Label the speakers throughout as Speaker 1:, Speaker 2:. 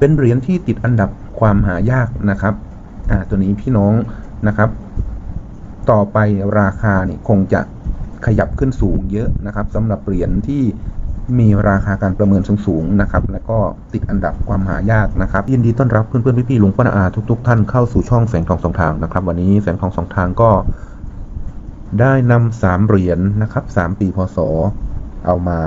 Speaker 1: เป็นเหรียญที่ติดอันดับความหายากนะครับอ่าตัวนี้พี่น้องนะครับ ต่อไปราคาเนี่ยคงจะขยับขึ้นสูงเยอะนะครับสำหรับเหรียญที่มีราคาการประเมินสูงๆนะครับ แล้วก็ติดอันดับความหายากนะครับ ยินดีต้อนรับเพื่อนๆพี่ๆลุงป้าอาทุก ๆ ท่านเข้าสู่ช่องแสงทองสองทางนะครับ วันนี้แสงทองสองทางก็ได้นำสามเหรียญนะครับสามปีพศเอามา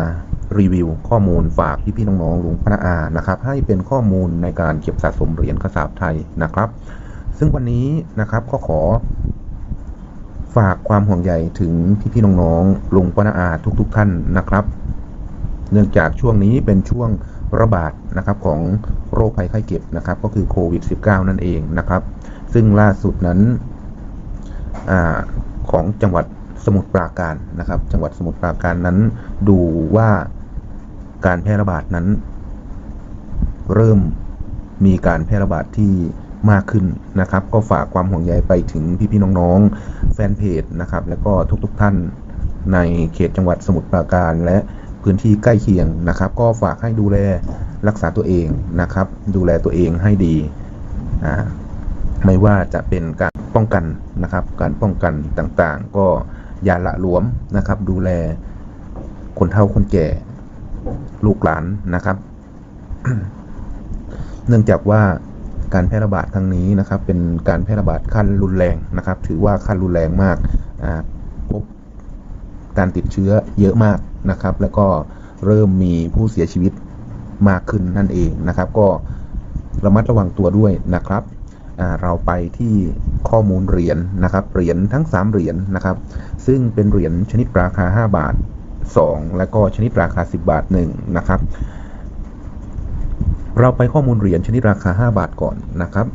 Speaker 1: รีวิวข้อมูลฝากพี่ๆน้องๆลุงป้านาอานะครับ ให้เป็นข้อมูลในการเก็บสะสมเหรียญกระสาบไทยนะครับ ซึ่งวันนี้นะครับก็ขอ ฝากความห่วงใยถึงพี่ๆน้องๆลุงป้านาอาทุกๆท่านนะครับ เนื่องจากช่วงนี้เป็นช่วงระบาดนะครับของโรคภัยไข้เจ็บนะครับ ก็คือโควิด -19 นั่นเองนะครับ ซึ่งล่าสุดนั้นอของจังหวัดสมุทรปราการนะครับ จังหวัดสมุทรปราการนั้นดูว่า การแพร่ระบาดนั้น เริ่มมีการแพร่ระบาดที่มากขึ้นนะครับ ก็ฝากความห่วงใยไปถึงพี่ๆน้องๆ แฟนเพจนะครับ แล้วก็ทุกๆท่านในเขตจังหวัดสมุทรปราการ และพื้นที่ใกล้เคียงนะครับ ก็ฝากให้ดูแลรักษาตัวเองนะครับ ดูแลตัวเองให้ดีอ่าไม่ว่าจะเป็นการป้องกันนะครับ การป้องกันต่างๆ ก็อย่าละหลวมนะครับ ดูแลคนเฒ่าคนแก่ ลูกหลานนะครับ เนื่องจากว่าการแพร่ระบาดครั้งนี้นะครับ เป็นการแพร่ระบาดขั้นรุนแรงนะครับ ถือว่าขั้นรุนแรงมากอ่าพบการติดเชื้อเยอะมากนะครับ แล้วก็เริ่มมีผู้เสียชีวิตมากขึ้นนั่นเองนะครับ ก็ระมัดระวังตัวด้วยนะครับอ่าเราไปที่ข้อมูลเหรียญนะครับ เหรียญทั้ง 3 เหรียญนะครับ ซึ่งเป็นเหรียญชนิดราคา 5 บาท 2 แล้วก็ชนิดราคา 10 บาท1นะครับ เราไปข้อมูลเหรียญชนิดราคา 5 บาทก่อนนะครับ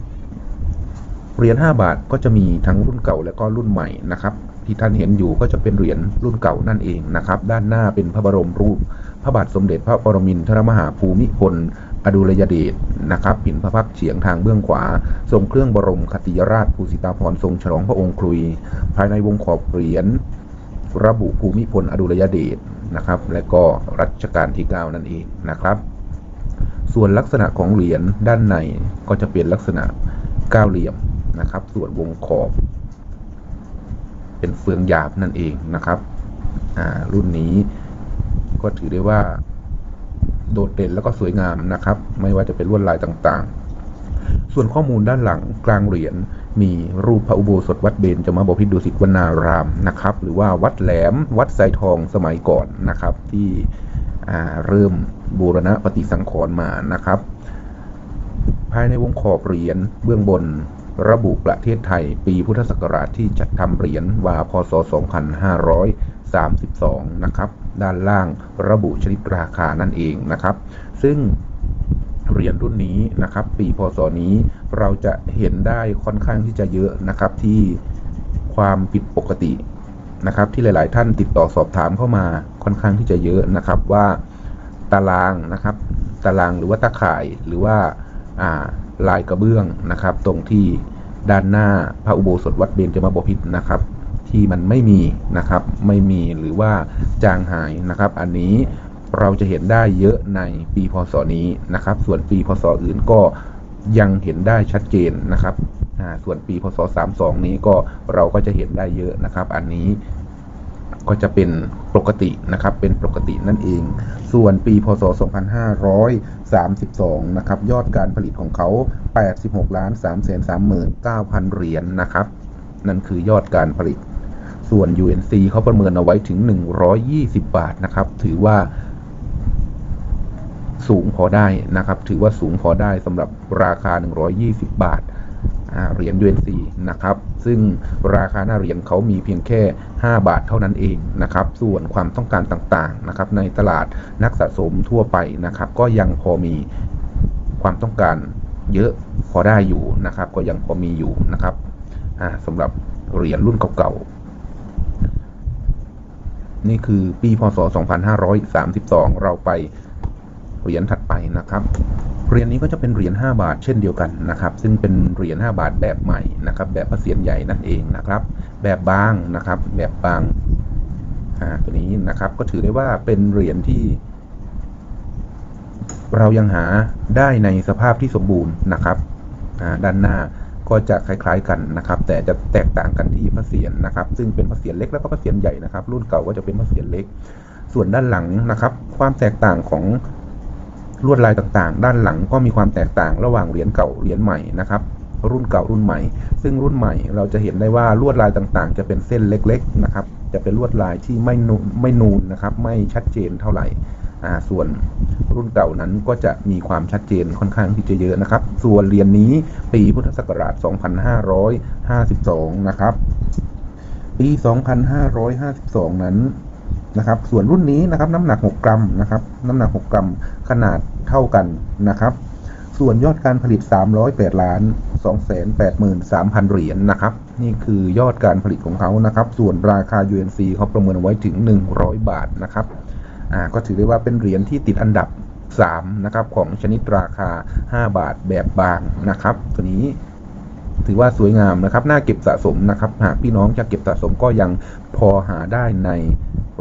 Speaker 1: เหรียญ5บาทก็จะมีทั้งรุ่นเก่าและก็รุ่นใหม่นะครับ ที่ท่านเห็นอยู่ก็จะเป็นเหรียญรุ่นเก่านั่นเองนะครับ ด้านหน้าเป็นพระบรมรูป พระบาทสมเด็จพระปรมินทรมหาภูมิพลอดุลยเดชนะครับผินพระพักตร์เฉียงทางเบื้องขวา ทรงเครื่องบรมคติยราชภูสิตาภรณ์ทรงฉลองพระองค์ครุย ภายในวงขอบเหรียญ ระบุภูมิพลอดุลยเดชนะครับ และก็รัชกาลที่ 9 นั่นเองนะครับ ส่วนลักษณะของเหรียญด้านในก็จะเป็นลักษณะก้าเหลี่ยมนะครับ ส่วนวงขอบ เป็นเฟืองหยาบนั่นเองนะครับรุ่นนี้ก็ถือได้ว่าโดดเด่นแล้วก็สวยงามนะครับ ไม่ว่าจะเป็นลวดลายต่างๆ ส่วนข้อมูลด้านหลังกลางเหรียญ มีรูปพระอุโบสถวัดเบญจมาบพิตรดุสิตวนารามนะครับ หรือว่าวัดแหลมวัดไซทองสมัยก่อนนะครับ ที่เริ่มบูรณะปฏิสังขรณ์มานะครับ ภายในวงขอบเหรียญเบื้องบนระบุประเทศไทยปีพุทธศักราชที่จัดทำเหรียญว่าพศ 2532 นะครับ ด้านล่างระบุชนิดราคานั่นเองนะครับ ซึ่ง เหรียญรุ่นนี้นะครับ ปีพศนี้เราจะเห็นได้ค่อนข้างที่จะเยอะนะครับที่ความผิดปกตินะครับ ที่หลาย ๆ ท่านติดต่อสอบถามเข้ามาค่อนข้างที่จะเยอะนะครับว่าตารางนะครับ ตารางหรือว่าตาข่ายหรือว่าลายกระเบื้องนะครับ ตรงที่ด้านหน้าพระอุโบสถวัดเบญจมาบพิตรนะครับที่มันไม่มีนะครับไม่มีหรือว่าจางหายนะครับ อันนี้ เราจะเห็นได้เยอะในปีพศนี้นะครับ ส่วนปีพศอื่นก็ยังเห็นได้ชัดเจนนะครับ ส่วนปีพศ 32 นี้ก็เราก็จะเห็นได้เยอะนะครับ อันนี้ก็จะเป็นปกตินะครับ เป็นปกตินั่นเอง ส่วนปีพศ 2532 นะครับ ยอดการผลิตของเขา 86ล้าน3 3 9,000เหรียญนนะครับ นั่นคือยอดการผลิต ส่วน UNC เขาประเมินเอาไว้ถึง 120 บาทนะครับ ถือว่า สูงพอได้นะครับ ถือว่าสูงพอได้สำหรับราคา 120 บาทเหรียญ UNC นะครับ ซึ่งราคาหน้าเหรียญเขามีเพียงแค่ 5 บาทเท่านั้นเองนะครับ ส่วนความต้องการต่างๆนะครับในตลาดนักสะสมทั่วไปนะครับ ก็ยังพอมีความต้องการเยอะพอได้อยู่นะครับ ก็ยังพอมีอยู่นะครับสำหรับเหรียญรุ่นเก่าๆ นี่คือปีพศ 2532 เราไป เหรียญถัดไปนะครับเหรียญนี้ก็จะเป็นเหรียญ5บาทเช่นเดียวกันนะครับ ซึ่งเป็นเหรียญ5บาทแบบใหม่นะครับ แบบพระเศียรใหญ่นั่นเองนะครับ แบบบางนะครับ แบบบางอ่าตัวนี้นะครับก็ถือได้ว่าเป็นเหรียญที่ เรายังหาได้ในสภาพที่สมบูรณ์นะครับอ่าด้านหน้าก็จะคล้ายๆกันนะครับ แต่จะแตกต่างกันที่พระเศียรนะครับ ซึ่งเป็นพระเศียรเล็กแล้วก็พระเศียรใหญ่นะครับ รุ่นเก่าก็จะเป็นพระเศียรเล็ก ส่วนด้านหลังนะครับ ความแตกต่างของ ลวดลายต่างๆ ด้านหลังก็มีความแตกต่างระหว่างเหรียญเก่าเหรียญใหม่นะครับ รุ่นเก่ารุ่นใหม่ ซึ่งรุ่นใหม่เราจะเห็นได้ว่าลวดลายต่างๆ จะเป็นเส้นเล็กๆนะครับ จะเป็นลวดลายที่ไม่นูนไม่นูนนะครับ ไม่ชัดเจนเท่าไหร่อ่าส่วนรุ่นเก่านั้นก็จะมีความชัดเจนค่อนข้างที่จะเยอะนะครับ ส่วนเหรียญนี้ปีพุทธศักราช 2552 นะครับ ปี 2552 นั้น นะครับ ส่วนรุ่นนี้นะครับน้ำหนัก 6 กรัมนะครับ น้ำหนัก 6 กรัมขนาดเท่ากันนะครับ ส่วนยอดการผลิต 308 ล้าน 283,000 เหรียญนะครับ นี่คือยอดการผลิตของเขานะครับ ส่วนราคา UNC เขาประเมินไว้ถึง 100 บาทนะครับ อ่าก็ถือได้ว่าเป็นเหรียญที่ติดอันดับ 3 นะครับ ของชนิดราคา 5 บาทแบบบางนะครับ ตัวนี้ถือว่าสวยงามนะครับ น่าเก็บสะสมนะครับ หากพี่น้องจะเก็บสะสมก็ยังพอหาได้ใน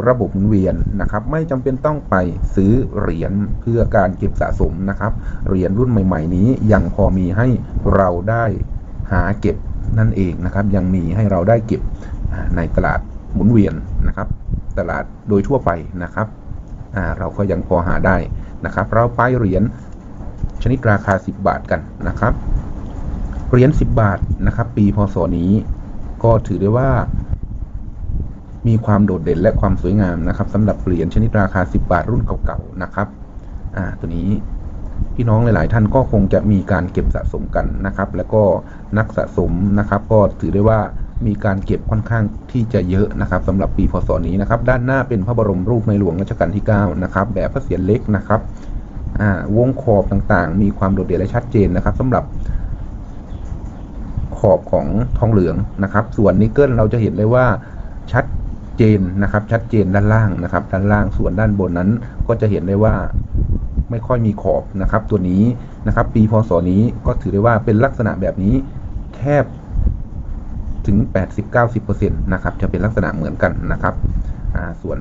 Speaker 1: ระบบหมุนเวียนนะครับ ไม่จำเป็นต้องไปซื้อเหรียญเพื่อการเก็บสะสมนะครับ เหรียญรุ่นใหม่ ๆ นี้ยังพอมีให้เราได้หาเก็บนั่นเองนะครับ ยังมีให้เราได้เก็บในตลาดหมุนเวียนนะครับ ตลาดโดยทั่วไปนะครับเราก็ยังพอหาได้นะครับ เราไปเหรียญชนิดราคา 10 บาทกันนะครับเหรียญ10 บาทนะครับ ปีพศนี้ก็ถือได้ว่า มีความโดดเด่นและความสวยงามนะครับสำหรับเหรียญชนิดราคา 10 บาทรุ่นเก่าๆนะครับอ่าตัวนี้พี่น้องหลาย ๆ ท่านก็คงจะมีการเก็บสะสมกันนะครับ แล้วก็นักสะสมนะครับ ก็ถือได้ว่ามีการเก็บค่อนข้างที่จะเยอะนะครับสำหรับปีพศนี้นะครับ ด้านหน้าเป็นพระบรมรูปในหลวงรัชกาลที่9นะครับแบบพระเศียรเล็กนะครับอ่าวงขอบต่างๆ มีความโดดเด่นและชัดเจนนะครับสำหรับขอบของทองเหลืองนะครับ ส่วนนิกเกิลเราจะเห็นเลยว่าชัด เจนนะครับ ชัดเจนด้านล่างนะครับ ด้านล่างส่วนด้านบนนั้น ก็จะเห็นได้ว่าไม่ค่อยมีขอบนะครับ ตัวนี้นะครับ ปีพศนี้ก็ถือได้ว่าเป็นลักษณะแบบนี้แทบถึง 80-90%นะครับ จะเป็นลักษณะเหมือนกันนะครับ ส่วน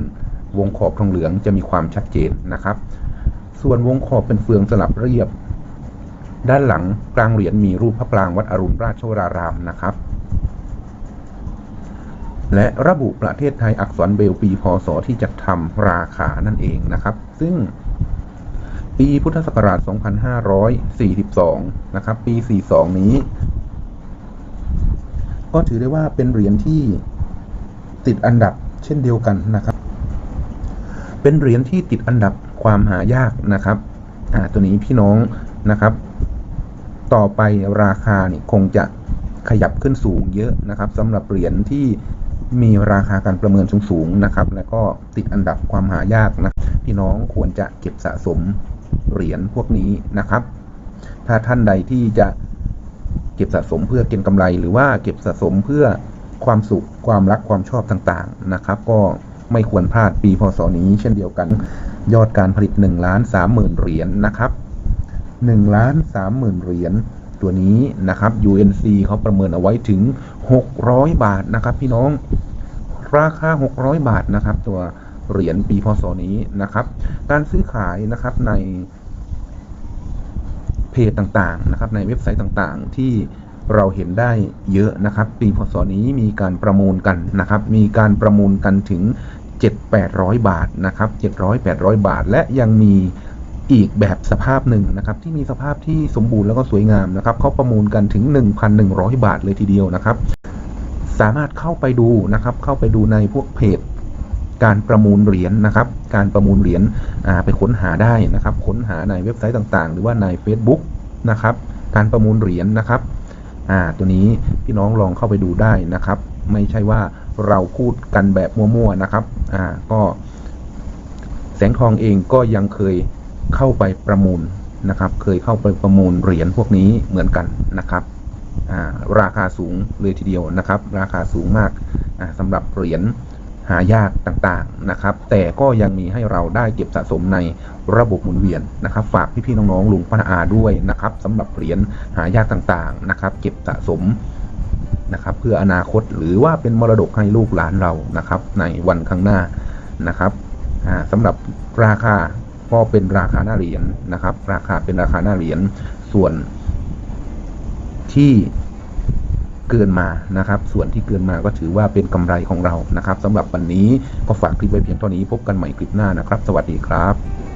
Speaker 1: วงขอบทองเหลืองจะมีความชัดเจนนะครับ ส่วนวงขอบเป็นเฟืองสลับเรียบ ด้านหลังกลางเหรียญมีรูปพระปรางวัดอรุณราชวรารามนะครับ และระบุประเทศไทยอักษรเบลปีพศที่จะทำราคานั่นเองนะครับ ซึ่งปีพุทธศักราช 2542 นะครับ ปี 42 นี้ ก็ถือได้ว่าเป็นเหรียญที่ติดอันดับเช่นเดียวกันนะครับ เป็นเหรียญที่ติดอันดับความหายากนะครับอ่าตัวนี้พี่น้องนะครับ ต่อไปราคาเนี่ยคงจะขยับขึ้นสูงเยอะนะครับสำหรับเหรียญที่ มีราคาการประเมินสูงๆนะครับ แล้วก็ติดอันดับความหายากนะพี่น้องควรจะเก็บสะสมเหรียญพวกนี้นะครับ ถ้าท่านใดที่จะเก็บสะสมเพื่อเก็งกำไร หรือว่าเก็บสะสมเพื่อความสุขความรักความชอบต่างๆนะครับ ก็ไม่ควรพลาดปีพศนี้เช่นเดียวกัน ยอดการผลิต1ล้าน3หมื่นเหรียญนะครับ1ล้าน3หมื่นเหรียญ ตัวนี้นะครับ UNC เขาประเมินเอาไว้ถึง 600 บาทนะครับ พี่น้องราคา 600 บาทนะครับ ตัวเหรียญปีพศนี้นะครับ การซื้อขายนะครับในเพจต่างๆนะครับ ในเว็บไซต์ต่างๆ ที่เราเห็นได้เยอะนะครับ ปีพศนี้มีการประมูลกันนะครับ มีการประมูลกันถึง 7-800 บาทนะครับ 700-800 บาท และยังมี อีกแบบสภาพหนึ่งนะครับที่มีสภาพที่สมบูรณ์แล้วก็สวยงามนะครับเขาประมูลกันถึง 1,100 บาทเลยทีเดียวนะครับ สามารถเข้าไปดูนะครับ เข้าไปดูในพวกเพจการประมูลเหรียญนะครับ การประมูลเหรียญไปค้นหาได้นะครับ ค้นหาในเว็บไซต์ต่างๆ หรือว่าใน Facebook นะครับ การประมูลเหรียญนะครับตัวนี้พี่น้องลองเข้าไปดูได้นะครับ ไม่ใช่ว่าเราพูดกันแบบมั่วๆนะครับก็แสงทองเองก็ยังเคย เข้าไปประมูลนะครับ เคยเข้าไปประมูลเหรียญพวกนี้เหมือนกันนะครับราคาสูงเลยทีเดียวนะครับ ราคาสูงมากอ่าสำหรับเหรียญหายากต่างๆนะครับ แต่ก็ยังมีให้เราได้เก็บสะสมในระบบหมุนเวียนนะครับ ฝากพี่ๆน้องๆลุงป้าอาด้วยนะครับสำหรับเหรียญหายากต่างๆนะครับ เก็บสะสมนะครับ เพื่ออนาคตหรือว่าเป็นมรดกให้ลูกหลานเรานะครับ ในวันข้างหน้านะครับอ่าสำหรับราคา ก็เป็นราคาหน้าเหรียญนะครับ ราคาเป็นราคาหน้าเหรียญส่วนที่เกินมานะครับ ส่วนที่เกินมาก็ถือว่าเป็นกำไรของเรานะครับสำหรับวันนี้ก็ฝากคลิปไว้เพียงเท่านี้พบกันใหม่คลิปหน้านะครับ สวัสดีครับ